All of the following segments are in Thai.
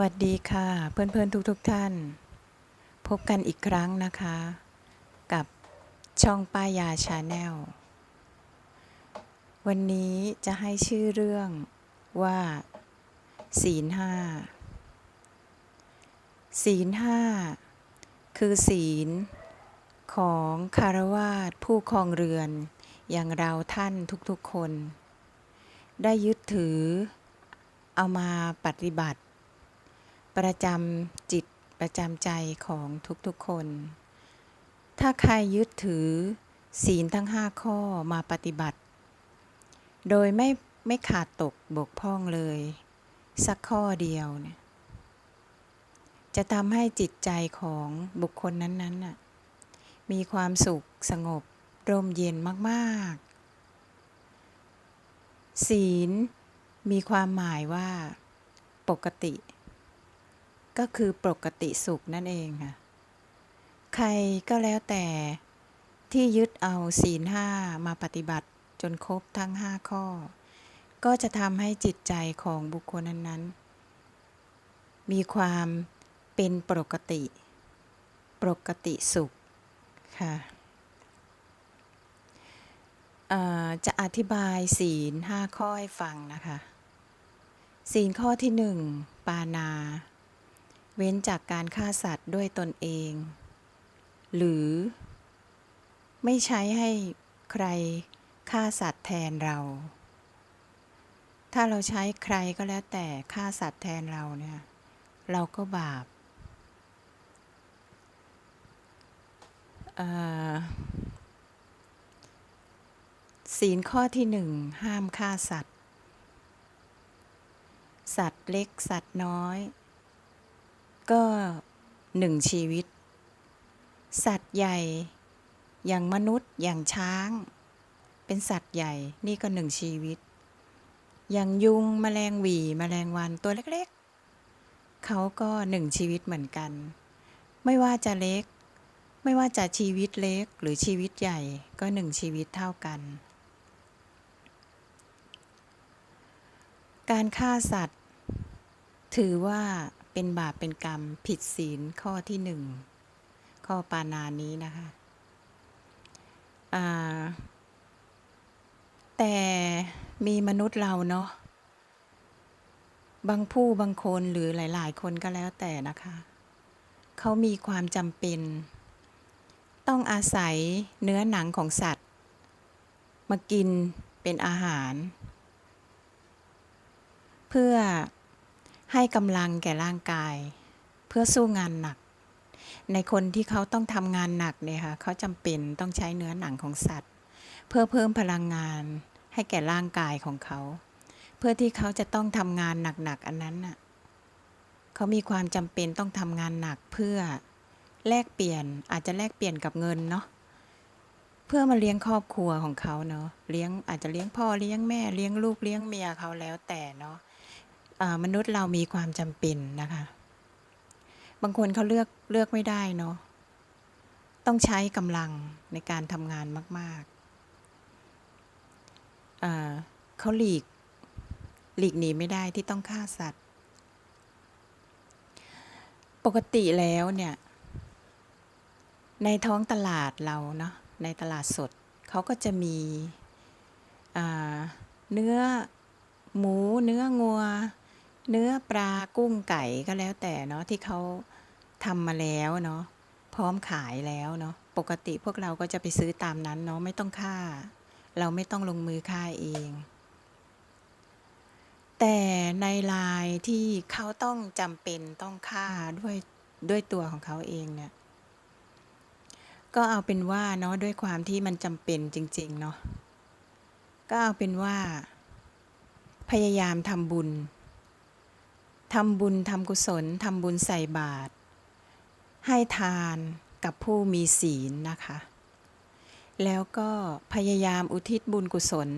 วัสดีค่ะ เพื่อนๆ ทุกๆทท่าน พบกันอีกครั้งนะคะ กับช่องป้ายาชาแนลวันนี้จะให้ชื่อเรื่องว่า ศีลห้าศีลห้าคือศีลของคารวาสผู้ครองเรือนอย่างเราท่านทุกๆคน ได้ยึดถือเอามาปฏิบัติ ประจำจิตประจำใจของทุกๆคน ถ้าใครยึดถือศีลทั้งห้าข้อมาปฏิบัติ โดยไม่ไม่ขาดตกบกพร่องเลย สักข้อเดียวเนี่ยจะทำให้จิตใจของบุคคลนั้นๆน่ะมีความสุขสงบร่มเย็นมากๆ ศีลมีความหมายว่า ปกติ ก็คือปกติสุขนั่นเองค่ะ ใครก็แล้วแต่ที่ยึดเอาศีลห้ามาปฏิบัติจนครบทั้งห้าข้อ ก็จะทำให้จิตใจของบุคคลนั้นๆ มีความเป็นปกติ ปกติสุขค่ะจะอธิบายศีลห้าข้อให้ฟังนะคะ ศีลข้อที่หนึ่งปานา เว้นจากการฆ่าสัตว์ด้วยตนเอง หรือ ไม่ใช้ให้ใครฆ่าสัตว์แทนเรา ถ้าเราใช้ใครก็แล้วแต่ฆ่าสัตว์แทนเราเนี่ย เราก็บาปศีลข้อที่หนึ่งห้ามฆ่าสัตว์ สัตว์เล็กสัตว์น้อย ก็หนึ่งชีวิต สัตว์ใหญ่ อย่างมนุษย์อย่างช้าง เป็นสัตว์ใหญ่นี่ก็หนึ่งชีวิต อย่างยุงแมลงหวีแมลงวันตัวเล็กๆ เขาก็หนึ่งชีวิตเหมือนกัน ไม่ว่าจะเล็ก ไม่ว่าจะชีวิตเล็กหรือชีวิตใหญ่ก็หนึ่งชีวิตเท่ากัน การฆ่าสัตว์ ถือว่า เป็นบาปเป็นกรรมผิดศีลข้อที่หนึ่งข้อปานานี้นะคะแต่มีมนุษย์เราเนาะบางผู้บางคนหรือหลาย ๆ คนก็แล้วแต่นะคะ เขามีความจำเป็น ต้องอาศัยเนื้อหนังของสัตว์ มากินเป็นอาหาร เพื่อ ให้กำลังแก่ร่างกาย เพื่อสู้งานหนัก ในคนที่เขาต้องทำงานหนักเนี่ยค่ะเขาจำเป็นต้องใช้เนื้อหนังของสัตว์ เพื่อเพิ่มพลังงานให้แก่ร่างกายของเขา เพื่อที่เขาจะต้องทำงานหนักๆอันนั้นน่ะเขามีความจำเป็นต้องทำงานหนักเพื่อแลกเปลี่ยนอาจจะแลกเปลี่ยนกับเงินเนาะเพื่อมาเลี้ยงครอบครัวของเขาเนาะเลี้ยงอาจจะเลี้ยงพ่อเลี้ยงแม่เลี้ยงลูกเลี้ยงเมียเขาแล้วแต่เนาะ มนุษย์เรามีความจำเป็นนะคะ บางคนเขาเลือกเลือกไม่ได้เนาะต้องใช้กำลังในการทำงานมากๆอ่าเขาหลีกหลีกหนีไม่ได้ที่ต้องฆ่าสัตว์ ปกติแล้วเนี่ย ในท้องตลาดเราเนาะในตลาดสดเขาก็จะมีเนื้อหมูเนื้องัว เนื้อปลากุ้งไก่ก็แล้วแต่เนาะที่เขาทำมาแล้วเนาะพร้อมขายแล้วเนาะปกติพวกเราก็จะไปซื้อตามนั้นเนาะไม่ต้องฆ่า เราไม่ต้องลงมือฆ่าเอง แต่ในลายที่เขาต้องจำเป็นต้องฆ่าด้วยด้วยตัวของเขาเองเนี่ยก็เอาเป็นว่าเนาะด้วยความที่มันจำเป็นจริง ๆ เนาะก็เอาเป็นว่า พยายามทำบุญ ทำบุญทำกุศลทำบุญใส่บาตรให้ทานกับผู้มีศีลนะคะ แล้วก็พยายามอุทิศบุญกุศล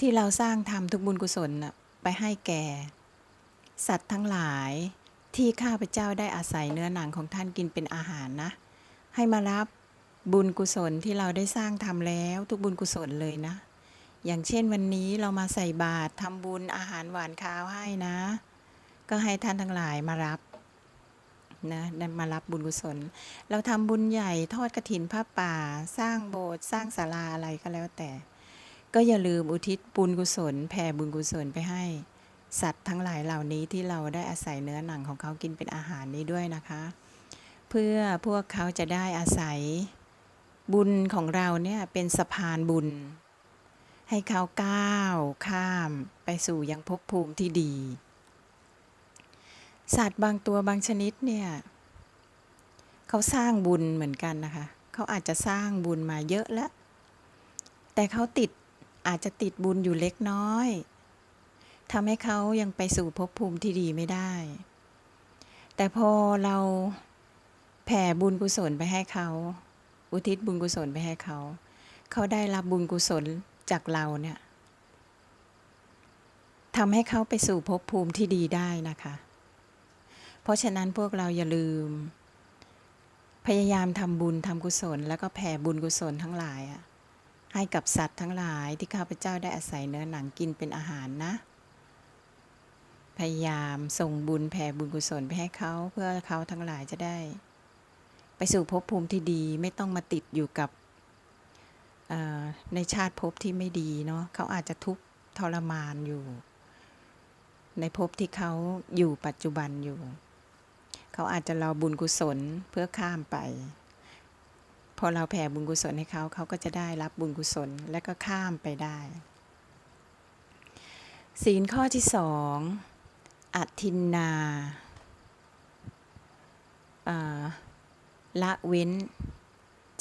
ที่เราสร้างทำทุกบุญกุศลไปให้แก่ สัตว์ทั้งหลายที่ข้าพเจ้าได้อาศัยเนื้อหนังของท่านกินเป็นอาหารนะ ให้มารับบุญกุศลที่เราได้สร้างทำแล้วทุกบุญกุศลเลยนะ อย่างเช่นวันนี้เรามาใส่บาตรทำบุญอาหารหวานข้าวให้นะ ก็ให้ท่านทั้งหลายมารับนะมารับบุญกุศล เราทำบุญใหญ่ทอดกฐินผ้าป่า สร้างโบสถ์สร้างศาลาอะไรก็แล้วแต่ ก็อย่าลืมอุทิศบุญกุศลแผ่บุญกุศลไปให้ สัตว์ทั้งหลายเหล่านี้ที่เราได้อาศัยเนื้อหนังของเขากินเป็นอาหารนี้ด้วยนะคะ เพื่อพวกเขาจะได้อาศัยบุญของเราเนี่ยเป็นสะพานบุญ ให้เขาก้าวข้ามไปสู่ยังภพภูมิที่ดี สัตว์บางตัวบางชนิดเนี่ยเขาสร้างบุญเหมือนกันนะคะ เขาอาจจะสร้างบุญมาเยอะแล้ว แต่เขาติดอาจจะติดบุญอยู่เล็กน้อยทำให้เขายังไปสู่ภพภูมิที่ดีไม่ได้ แต่พอเราแผ่บุญกุศลไปให้เขา อุทิศบุญกุศลไปให้เขา เขาได้รับบุญกุศล จากเราเนี่ยทำให้เขาไปสู่ภพภูมิที่ดีได้นะคะ เพราะฉะนั้นพวกเราอย่าลืม พยายามทำบุญทำกุศล แล้วก็แผ่บุญกุศลทั้งหลายอะให้กับสัตว์ทั้งหลายที่ข้าพเจ้าได้อาศัยเนื้อหนังกินเป็นอาหารนะ พยายามส่งบุญแผ่บุญกุศลไปให้เขาเพื่อเขาทั้งหลายจะได้ ไปสู่ภพภูมิที่ดีไม่ต้องมาติดอยู่กับ ในชาติภพที่ไม่ดีเนาะเขาอาจจะทุกข์ทรมานอยู่ ในภพที่เขาอยู่ปัจจุบันอยู่ เขาอาจจะรอบุญกุศลเพื่อข้ามไป พอเราแผ่บุญกุศลให้เขาเขาก็จะได้รับบุญกุศลและก็ข้ามไปได้ ศีลข้อที่สองอัทินนาาละเว้น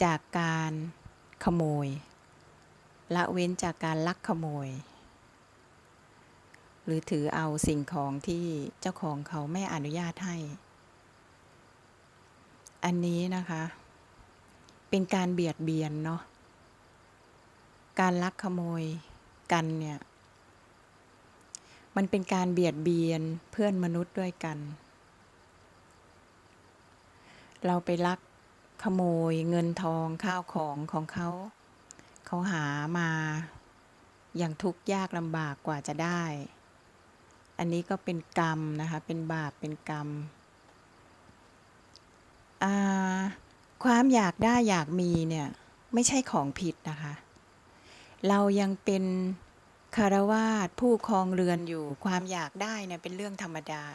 จากการ ขโมย ละเว้นจากการลักขโมย หรือถือเอาสิ่งของที่เจ้าของเขาไม่อนุญาตให้ อันนี้นะคะ เป็นการเบียดเบียนเนาะการลักขโมยกันเนี่ย มันเป็นการเบียดเบียนเพื่อนมนุษย์ด้วยกัน เราไปลัก ขโมยเงินทองข้าวของของเขา เขาหามาอย่างทุกข์ยากลำบากกว่าจะได้ อันนี้ก็เป็นกรรมนะคะ เป็นบาปเป็นกรรม ความอยากได้อยากมีเนี่ย ไม่ใช่ของผิดนะคะ เรายังเป็นคารวาสผู้ครองเรือนอยู่ ความอยากได้เนี่ยเป็นเรื่องธรรมดา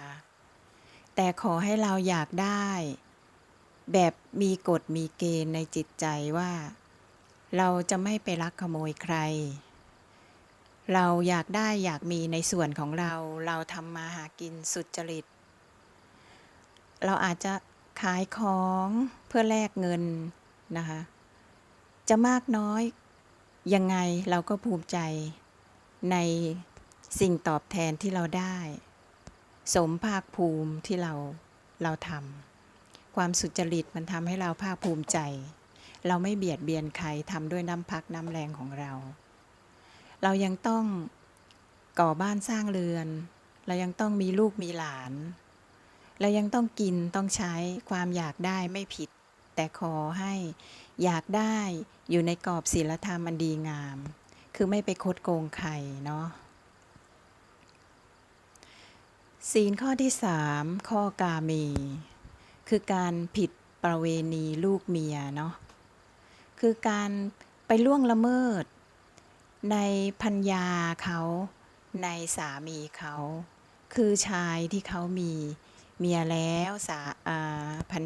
แต่ขอให้เราอยากได้ แบบมีกฎมีเกณฑ์ในจิตใจว่า เราจะไม่ไปลักขโมยใคร เราอยากได้อยากมีในส่วนของเรา เราทำมาหากินสุจริต เราอาจจะขายของเพื่อแลกเงินนะคะ จะมากน้อยยังไงเราก็ภูมิใจในสิ่งตอบแทนที่เราได้ สมภาคภูมิที่เราเราทำ ความสุจริตมันทำให้เราภาคภูมิใจ เราไม่เบียดเบียนใครทำด้วยน้ำพักน้ำแรงของเรา เรายังต้องก่อบ้านสร้างเรือน เรายังต้องมีลูกมีหลาน เรายังต้องกินต้องใช้ความอยากได้ไม่ผิด แต่ขอให้อยากได้อยู่ในกรอบศีลธรรมอันดีงาม คือไม่ไปคดโกงใครเนาะศีลข้อที่สามข้อกาเม คือการผิดประเวณีลูกเมียเนาะคือการไปล่วงละเมิด ในพัญญาเขาในสามีเขา คือชายที่เขามีเมียแล้วสาพัน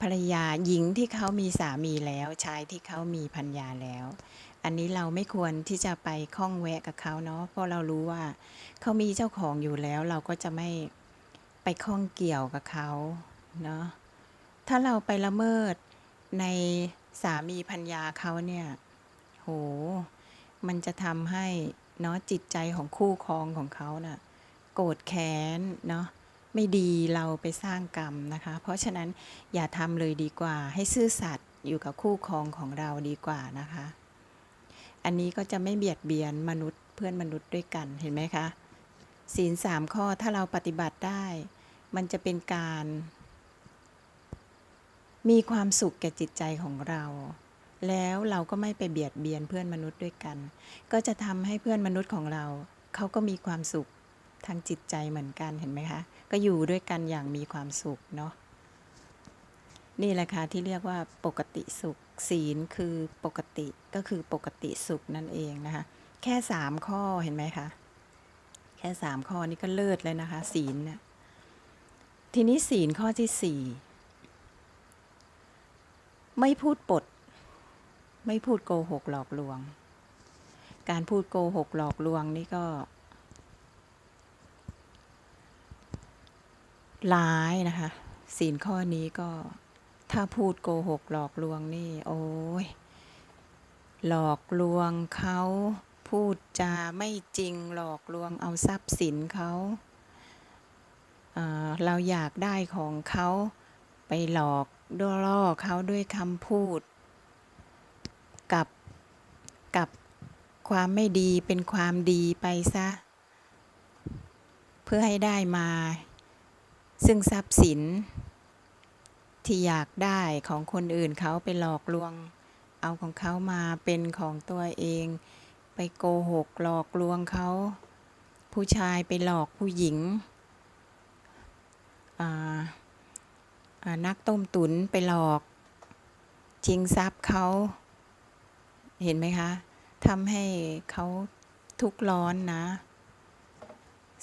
ภรรยาหญิงที่เขามีสามีแล้วชายที่เขามีพัญญาแล้ว อันนี้เราไม่ควรที่จะไปข้องแวะกับเขาเนาะเพราะเรารู้ว่าเขามีเจ้าของอยู่แล้วเราก็จะไม่ ไปข้องเกี่ยวกับเขาเนาะถ้าเราไปละเมิดในสามีพัญญาเขาเนี่ย โห มันจะทำให้เนาะจิตใจของคู่ครองของเขาน่ะโกรธแค้นเนาะไม่ดีเราไปสร้างกรรมนะคะ เพราะฉะนั้นอย่าทำเลยดีกว่า ให้ซื่อสัตย์อยู่กับคู่ครองของเราดีกว่านะคะ อันนี้ก็จะไม่เบียดเบียนมนุษย์เพื่อนมนุษย์ด้วยกันเห็นไหมคะศีลสามข้อถ้าเราปฏิบัติได้ มันจะเป็นการ มีความสุขแก่จิตใจของเรา แล้วเราก็ไม่ไปเบียดเบียนเพื่อนมนุษย์ด้วยกัน ก็จะทำให้เพื่อนมนุษย์ของเรา เขาก็มีความสุขทางจิตใจเหมือนกันเห็นไหมคะ ก็อยู่ด้วยกันอย่างมีความสุขเนาะนี่แหละค่ะที่เรียกว่าปกติสุข ศีลคือปกติก็คือปกติสุขนั่นเองนะคะ แค่สามข้อเห็นไหมคะ แค่สามข้อนี้ก็เลิศเลยนะคะ ศีลเนี่ย ทีนี้ศีลข้อที่สี่ไม่พูดปด ไม่พูดโกหกหลอกลวง การพูดโกหกหลอกลวงนี่ก็ ร้ายนะคะ ศีลข้อนี้ก็ถ้าพูดโกหกหลอกลวงนี่ โอ้ยหลอกลวงเขาพูดจาไม่จริงหลอกลวงเอาทรัพย์สินเขา เราอยากได้ของเขาไปหลอกดล่อเขาด้วยคำพูด กับกับความไม่ดีเป็นความดีไปซะ เพื่อให้ได้มา ซึ่งทรัพย์สิน ที่อยากได้ของคนอื่นเขาไปหลอกลวง เอาของเขามาเป็นของตัวเอง ไปโกหกหลอกลวงเขา ผู้ชายไปหลอกผู้หญิง นักต้มตุ๋นไปหลอกชิงทรัพย์เขาเห็นไหมคะทำให้เขาทุกข์ร้อนนะ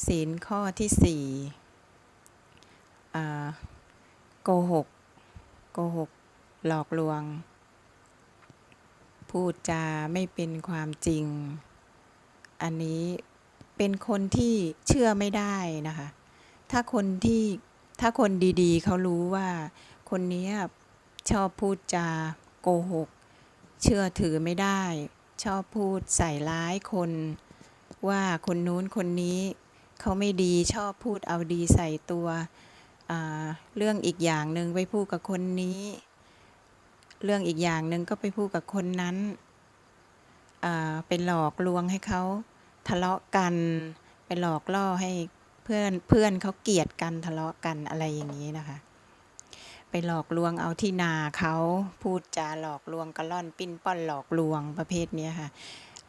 ศีลข้อที่สี่โกหก โกหก หลอกลวง พูดจาไม่เป็นความจริง อันนี้เป็นคนที่เชื่อไม่ได้นะคะ ถ้าคนที่ ถ้าคนดีๆ เขารู้ว่า คนนี้ชอบพูดจาโกหก เชื่อถือไม่ได้ ชอบพูดใส่ร้ายคน ว่าคนนู้นคนนี้เขาไม่ดีชอบพูดเอาดีใส่ตัวเรื่องอีกอย่างหนึ่งไปพูดกับคนนี้ เรื่องอีกอย่างหนึ่งก็ไปพูดกับคนนั้นไปหลอกลวงให้เขาทะเลาะกัน ไปหลอกล่อให้ เพื่อนเพื่อนเขาเกลียดกันทะเลาะกันอะไรอย่างนี้นะคะ ไปหลอกลวงเอาที่นาเขาพูดจาหลอกลวงกระล่อนปิ้นป้อนหลอกลวงประเภทนี้ค่ะ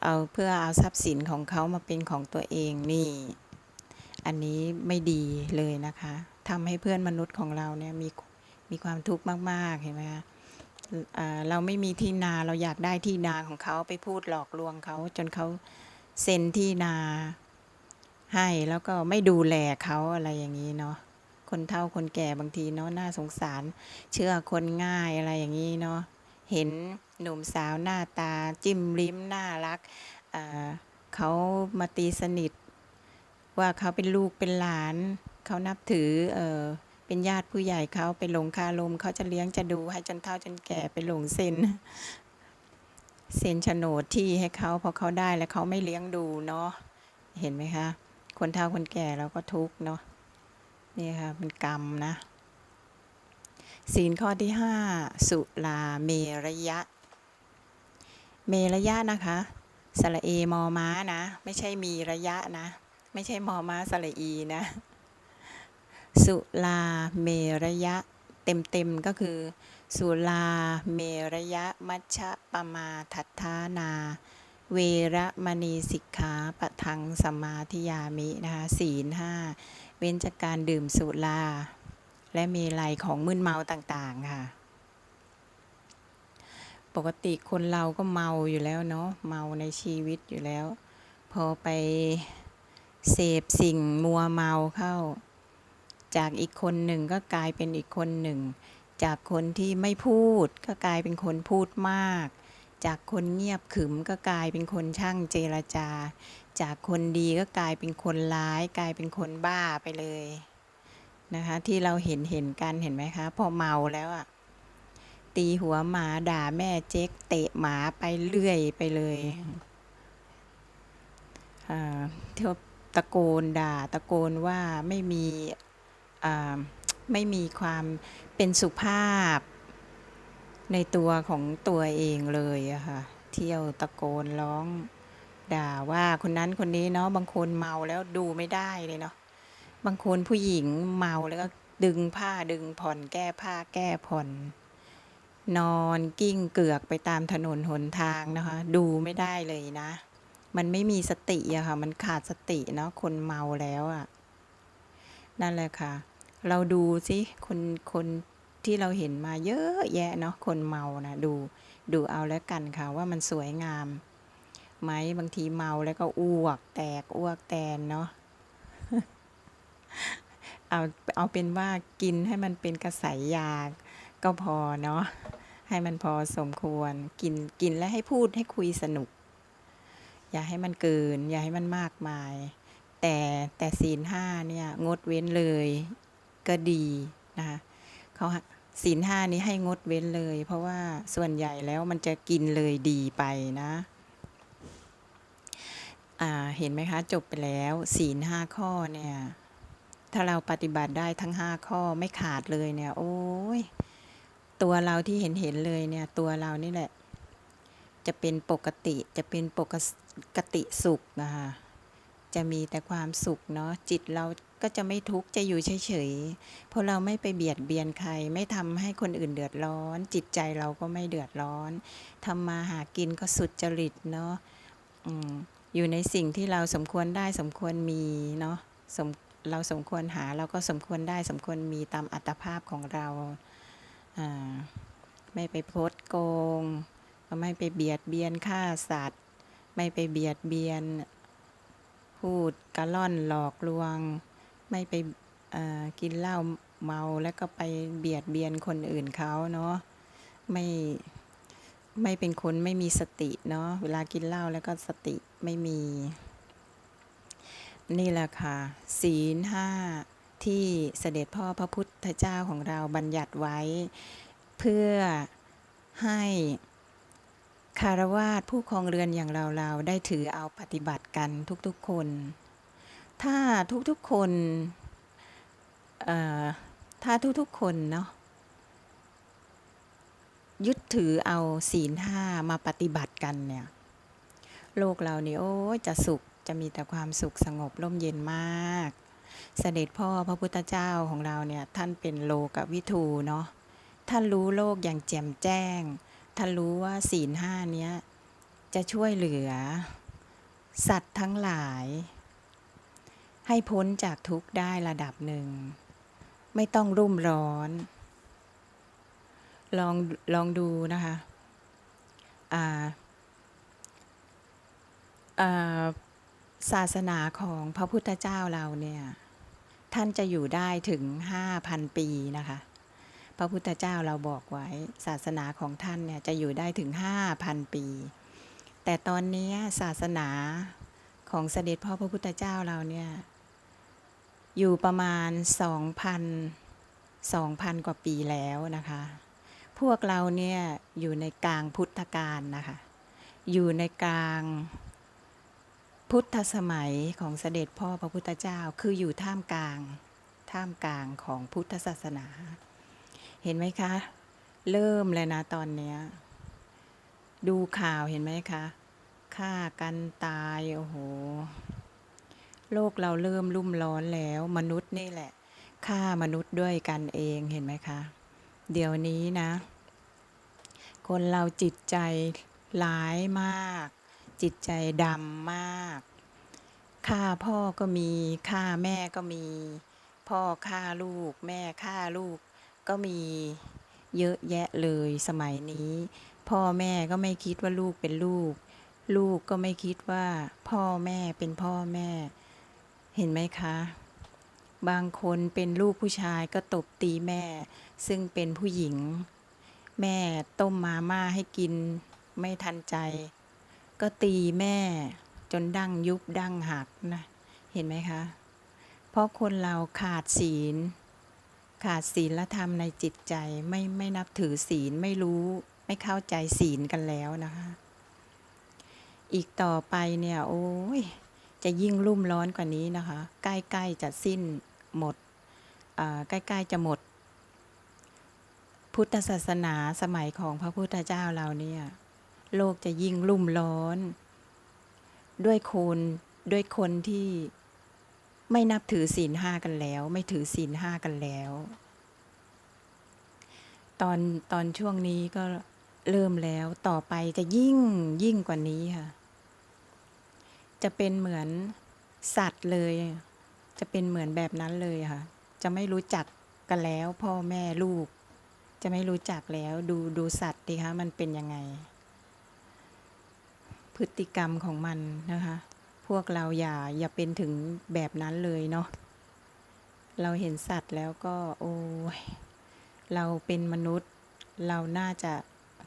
เอาเพื่อเอาทรัพย์สินของเขามาเป็นของตัวเองนี่ อันนี้ไม่ดีเลยนะคะทำให้เพื่อนมนุษย์ของเราเนี่ยมีมีความทุกข์มาก ๆ เห็นไหมคะเราไม่มีที่นาเราอยากได้ที่นาของเขาไปพูดหลอกลวงเขาจนเขาเซ็นที่นา ให้แล้วก็ไม่ดูแลเขาอะไรอย่างนี้เนาะคนเฒ่าคนแก่บางทีเนาะน่าสงสาร เชื่อคนง่ายอะไรอย่างนี้เนาะเห็นหนุ่มสาวหน้าตาจิ้มลิ้มน่ารักเขามาตีสนิท ว่าเขาเป็นลูกเป็นหลาน เขานับถือเออเป็นญาติผู้ใหญ่เขาไปหลงคารมเขาจะเลี้ยงจะดูให้จนเฒ่าจนแก่ไปหลงเซ็นเซ็นโฉนดที่ให้เขาพอเขาได้แล้วเขาไม่เลี้ยงดูเนาะเห็นไหมคะ คนเฒ่าคนแก่เราก็ทุกข์เนาะนี่ค่ะเป็นกรรมนะ ศีลข้อที่ห้าสุลาเมระยะ เมระยะนะคะสระเอมอม้านะ ไม่ใช่มีระยะนะ ไม่ใช่มอม้าสระอีนะ สุลาเมระยะ เต็มเต็มๆก็คือ สุลาเมระยะมัชฌะปมาทัฏฐานา เวระมณีสิกขาปะทังสมมาธิยามินะคะศีลห้าเว้นจากการดื่มสุรา และเมลัยของมึนเมาต่างๆค่ะ ปกติคนเราก็เมาอยู่แล้วเนาะเมาในชีวิตอยู่แล้ว พอไปเสพสิ่งมัวเมาเข้า จากอีกคนหนึ่งก็กลายเป็นอีกคนหนึ่ง จากคนที่ไม่พูดก็กลายเป็นคนพูดมาก จากคนเงียบขรึมก็กลายเป็นคนช่างเจรจา จากคนดีก็กลายเป็นคนร้าย กลายเป็นคนบ้าไปเลยนะคะ ที่เราเห็นเห็นกันเห็นไหมคะ พอเมาแล้วอะตีหัวหมาด่าแม่เจ๊กเตะหมาไปเรื่อยไปเลยอ่าเที่ยวตะโกนด่าตะโกนว่าไม่มีอ่าไม่มีความเป็นสุภาพ ในตัวของตัวเองเลยอะค่ะ เที่ยวตะโกนร้อง ด่าว่าคนนั้นคนนี้เนาะบางคนเมาแล้วดูไม่ได้เลยเนาะบางคนผู้หญิงเมาแล้วก็ดึงผ้าดึงผ่อนแก้ผ้าแก้ผ่อน นอนกิ้งเกือกไปตามถนนหนทางนะคะ ดูไม่ได้เลยนะ มันไม่มีสติอะค่ะ มันขาดสติเนาะคนเมาแล้วอะนั่นแหละค่ะ เราดูสิคนคน ที่เราเห็นมาเยอะแยะเนาะคนเมานะดูดูเอาแล้วกันค่ะว่ามันสวยงามไหมบางทีเมาแล้วก็อ้วกแตกอ้วกแตนเนาะเอาเอาเป็นว่ากินให้มันเป็นกระสายยาก็พอเนาะให้มันพอสมควรกินกินแล้วให้พูดให้คุยสนุก อย่าให้มันเกิน อย่าให้มันมากมาย แต่แต่ศีล5เนี่ยงดเว้นเลยก็ดีนะคะเขา ศีล5นี้ให้งดเว้นเลย เพราะว่าส่วนใหญ่แล้วมันจะกินเลยดีไปนะเห็นไหมคะ จบไปแล้วศีล5ข้อเนี่ย ถ้าเราปฏิบัติได้ทั้ง5ข้อไม่ขาดเลยเนี่ย โอ๊ยตัวเราที่เห็นๆเลยเนี่ย ตัวเรานี่แหละ จะเป็นปกติจะเป็นปกติสุขอะคะจะมีแต่ความสุขเนาะจิตเรา ก็จะไม่ทุกข์จะอยู่เฉยๆ เพราะเราไม่ไปเบียดเบียนใคร ไม่ทำให้คนอื่นเดือดร้อน จิตใจเราก็ไม่เดือดร้อนทำมาหากินก็สุดจริตเนาะออยู่ในสิ่งที่เราสมควรได้สมควรมีเนาะสมเราสมควรหาเราก็สมควรได้สมควรมีตามอัตภาพของเราไม่ไปคดโกงไม่ไปเบียดเบียนฆ่าสัตว์ ไม่ไปเบียดเบียน พูดกระล่อนหลอกลวง ไม่ไปกินเหล้าเมาแล้วก็ไปเบียดเบียนคนอื่นเขาเนาะไม่ไม่เป็นคนไม่มีสติเนาะเวลากินเหล้าแล้วก็สติไม่มี นี่แหละค่ะ ศีล5ที่เสด็จพ่อพระพุทธเจ้าของเราบัญญัติไว้ เพื่อให้ฆรวาสผู้ครองเรือนอย่างเราๆได้ถือเอาปฏิบัติกันทุกๆคน ถ้าทุกๆคนเอ่อถ้าทุกๆคนเนาะยึดถือเอาศีล5มาปฏิบัติกันเนี่ย โลกเรานี่โอ๊ยจะสุขจะมีแต่ความสุขสงบร่มเย็นมาก เสด็จพ่อพระพุทธเจ้าของเราเนี่ยท่านเป็นโลกวิทูเนาะท่านรู้โลกอย่างแจ่มแจ้ง ท่านรู้ว่าศีล5เนี้ยจะช่วยเหลือ สัตว์ทั้งหลาย ให้พ้นจากทุกข์ได้ระดับหนึ่ง ไม่ต้องรุ่มร้อน ลองลองดูนะคะอ่าอ่าศาสนาของพระพุทธเจ้าเราเนี่ย ท่านจะอยู่ได้ถึง5,000ปีนะคะ พระพุทธเจ้าเราบอกไว้ ศาสนาของท่านเนี่ยจะอยู่ได้ถึง5,000ปี แต่ตอนนี้ศาสนาของเสด็จพ่อพระพุทธเจ้าเราเนี่ย อยู่ประมาณ 2,000 2,000 กว่าปีแล้วนะคะ พวกเราเนี่ยอยู่ในกลางพุทธกาลนะคะ อยู่ในกลางพุทธสมัยของเสด็จพ่อพระพุทธเจ้าคืออยู่ท่ามกลาง ท่ามกลางของพุทธศาสนา เห็นไหมคะ เริ่มเลยนะตอนเนี้ยดูข่าวเห็นไหมคะฆ่ากันตาย โอ้โฮ โลกเราเริ่มรุ่มร้อนแล้ว มนุษย์นี่แหละฆ่ามนุษย์ด้วยกันเองเห็นไหมคะ เดี๋ยวนี้นะ คนเราจิตใจร้ายมาก จิตใจดำมากฆ่าพ่อก็มีฆ่าแม่ก็มี พ่อฆ่าลูก แม่ฆ่าลูก ก็มีเยอะแยะเลยสมัยนี้ พ่อแม่ก็ไม่คิดว่าลูกเป็นลูก ลูกก็ไม่คิดว่าพ่อแม่เป็นพ่อแม่ เห็นไหมคะ บางคนเป็นลูกผู้ชายก็ตบตีแม่ ซึ่งเป็นผู้หญิง แม่ต้มมาม่าให้กินไม่ทันใจ ก็ตีแม่จนดั้งยุบดั้งหักนะ เห็นไหมคะ เพราะคนเราขาดศีล ขาดศีลธรรมในจิตใจไม่ไม่นับถือศีลไม่รู้ไม่เข้าใจศีลกันแล้วนะคะ อีกต่อไปเนี่ย โอ๊ย จะยิ่งรุ่มร้อนกว่านี้นะคะ ใกล้ๆจะสิ้นหมดใกล้ๆจะหมด พุทธศาสนาสมัยของพระพุทธเจ้าเราเนี่ยโลกจะยิ่งรุ่มร้อน ด้วยคนด้วยคนที่ไม่นับถือศีล5กันแล้ว ไม่ถือศีล5กันแล้ว ตอนตอนช่วงนี้ก็เริ่มแล้วต่อไปจะยิ่งยิ่งกว่านี้ค่ะ จะเป็นเหมือนสัตว์เลย จะเป็นเหมือนแบบนั้นเลยค่ะ จะไม่รู้จักกันแล้ว พ่อแม่ลูก จะไม่รู้จักแล้ว ดูดูสัตว์ดิคะมันเป็นยังไง พฤติกรรมของมันนะคะ พวกเราอย่าอย่าเป็นถึงแบบนั้นเลยเนาะเราเห็นสัตว์แล้วก็โอ้ยเราเป็นมนุษย์ เราน่าจะ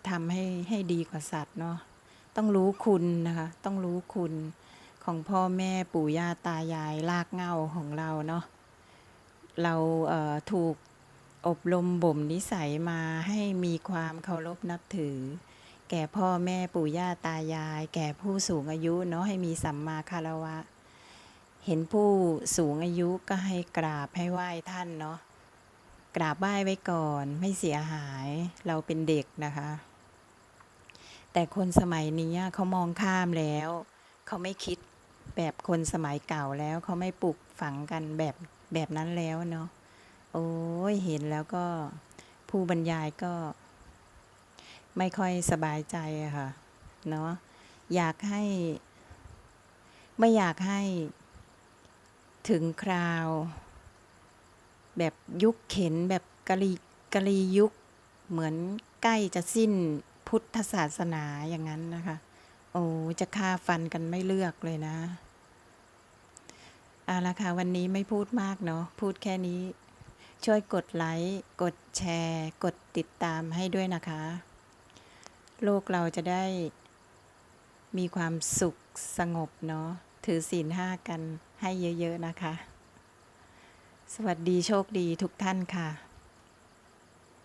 ทำให้ให้ดีกว่าสัตว์เนาะต้องรู้คุณนะคะ ต้องรู้คุณ ของพ่อแม่ปู่ย่าตายายรากเงาของเราเนาะเราเถูกอบรมบ่มนิสัยมาให้มีความเคารพนับถือ แก่พ่อแม่ปู่ย่าตายาย แก่ผู้สูงอายุเนาะให้มีสัมมาคารวะ เห็นผู้สูงอายุก็ให้กราบให้ไหว้ท่านเนาะกราบไหว้ไว้ก่อนไม่เสียหายเราเป็นเด็กนะคะ แต่คนสมัยนี้เขามองข้ามแล้ว เขาไม่คิด แบบคนสมัยเก่าแล้วเขาไม่ปลูกฝังกันแบบแบบนั้นแล้วเนาะโอ้ยเห็นแล้วก็ผู้บรรยายก็ ไม่ค่อยสบายใจอะค่ะเนาะอยากให้ ไม่อยากให้ถึงคราว แบบยุคเข็นแบบกะลีกะลียุคเหมือนใกล้จะสิ้นพุทธศาสนาอย่างนั้นนะคะ อ้จะฆ่าฟันกันไม่เลือกเลยนะเอาละค่ะ วันนี้ไม่พูดมากเนาะพูดแค่นี้ ช่วยกดไลค์ กดแชร์ กดติดตามให้ด้วยนะคะ โลกเราจะได้มีความสุขสงบเนาะถือศีลห้ากันให้เยอะ ๆ นะคะ สวัสดีโชคดีทุกท่านค่ะ